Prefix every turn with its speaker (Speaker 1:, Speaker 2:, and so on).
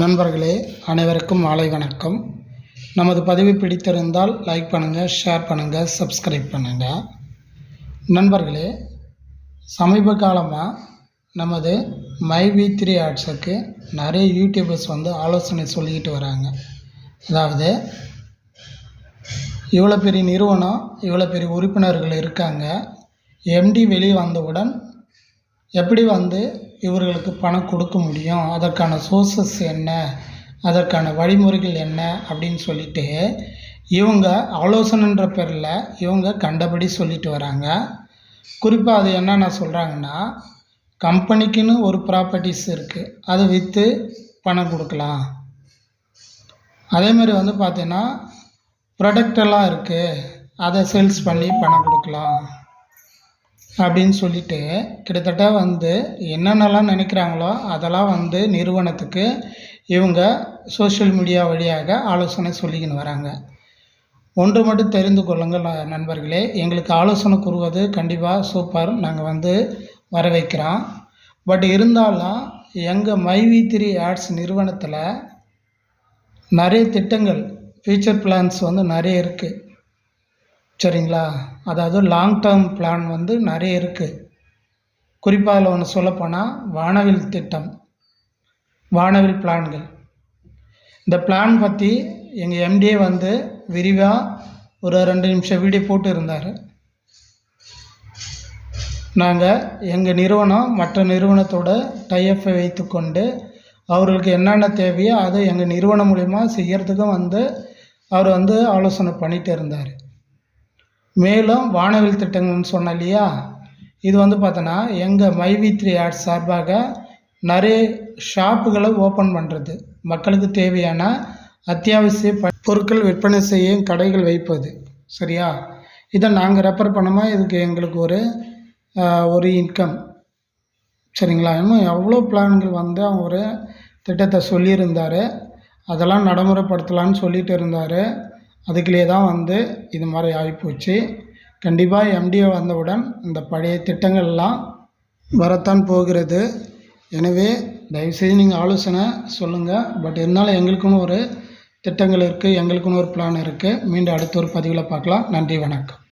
Speaker 1: நண்பர்களே அனைவருக்கும் மாலை வணக்கம். நமது பதிவு பிடித்திருந்தால் லைக் பண்ணுங்கள் ஷேர் பண்ணுங்கள் சப்ஸ்கிரைப் பண்ணுங்கள் நண்பர்களே சமீப காலமாக நமது மை வி த்ரீ ஆட்ஸுக்கு நிறைய யூடியூபர்ஸ் வந்து ஆலோசனை சொல்லிக்கிட்டு வராங்க. அதாவது இவ்வளோ பெரிய நிறுவனம் இவ்வளோ பெரிய உறுப்பினர்கள் இருக்காங்க. எம்டி வெளியே வந்தவுடன் எப்படி வந்து இவர்களுக்கு பணம் கொடுக்க முடியும்? அதற்கான சோர்சஸ் என்ன? அதற்கான வழிமுறைகள் என்ன? அப்படின்னு சொல்லிட்டு இவங்க ஆலோசனைன்ற பேரில் இவங்க கண்டபடி சொல்லிட்டு வராங்க. குறிப்பாக அது என்னென்ன சொல்கிறாங்கன்னா கம்பெனிக்குன்னு ஒரு ப்ராப்பர்ட்டிஸ் இருக்குது அதை விற்று பணம் கொடுக்கலாம். அதேமாதிரி வந்து பார்த்தீங்கன்னா ப்ராடக்டெல்லாம் இருக்குது அதை சேல்ஸ் பண்ணி பணம் கொடுக்கலாம். அப்படின்னு சொல்லிட்டு கிட்டத்தட்ட வந்து என்னென்னலாம் நினைக்கிறாங்களோ அதெல்லாம் வந்து நிறுவனத்துக்கு இவங்க சோஷியல் மீடியா வழியாக ஆலோசனை சொல்லிக்கின்னு வராங்க. ஒன்று மட்டும் தெரிந்து கொள்ளுங்கள் நண்பர்களே எங்களுக்கு ஆலோசனை கூறுவது கண்டிப்பாக சூப்பர் நாங்கள் வந்து வர வைக்கிறோம் பட் இருந்தாலும் எங்கள் மைவி த்ரீ ஆட்ஸ் நிறுவனத்தில் நிறைய திட்டங்கள் ஃபியூச்சர் பிளான்ஸ் வந்து நிறைய இருக்குது சரிங்களா? அதாவது லாங் டேர்ம் பிளான் வந்து நிறைய இருக்குது குறிப்பாக அதில் ஒன்று சொல்லப்போனால் வானவில் திட்டம் வானவில் பிளான்கள். இந்த பிளான் பற்றி எங்கள் எம்டிஏ வந்து விரிவாக ஒரு ரெண்டு நிமிஷம் வீடியோ போட்டு இருந்தார். நாங்கள் எங்கள் நிறுவனம் மற்ற நிறுவனத்தோட டைஎஃப்பை வைத்துக்கொண்டு அவர்களுக்கு என்னென்ன தேவையோ அதை எங்கள் நிறுவனம் மூலிமா செய்கிறதுக்கும் வந்து அவர் வந்து ஆலோசனை பண்ணிகிட்டு இருந்தார். மேலும் வானவில் திட்டங்கள்னு சொன்னேன் இல்லையா? இது வந்து பார்த்தோன்னா எங்கள் மைவி த்ரீ ஆர்ட்ஸ் சார்பாக நிறைய ஷாப்புகளை ஓப்பன் பண்ணுறது மக்களுக்கு தேவையான அத்தியாவசிய ப பொருட்கள் விற்பனை செய்யும் கடைகள் வைப்பது. சரியா? இதை நாங்கள் ரெஃபர் பண்ணோமா? இதுக்கு எங்களுக்கு ஒரு ஒரு இன்கம் சரிங்களா? இன்னும் எவ்வளோ பிளான்கள் வந்து அவங்க ஒரு திட்டத்தை சொல்லியிருந்தார். அதெல்லாம் நடைமுறைப்படுத்தலான்னு சொல்லிகிட்டு இருந்தார். அதுக்குள்ளே தான் வந்து இது மாதிரி ஆகிப்போச்சு. கண்டிப்பாக எம்டிஏ வந்தவுடன் இந்த பழைய திட்டங்கள்லாம் வரத்தான் போகிறது. எனவே தயவுசெய்து நீங்கள் ஆலோசனை சொல்லுங்கள் பட் இருந்தாலும் எங்களுக்குன்னு ஒரு திட்டங்கள் இருக்குது எங்களுக்குன்னு ஒரு பிளான் இருக்குது மீண்டும் அடுத்த ஒரு பதிவில் பார்க்கலாம். நன்றி வணக்கம்.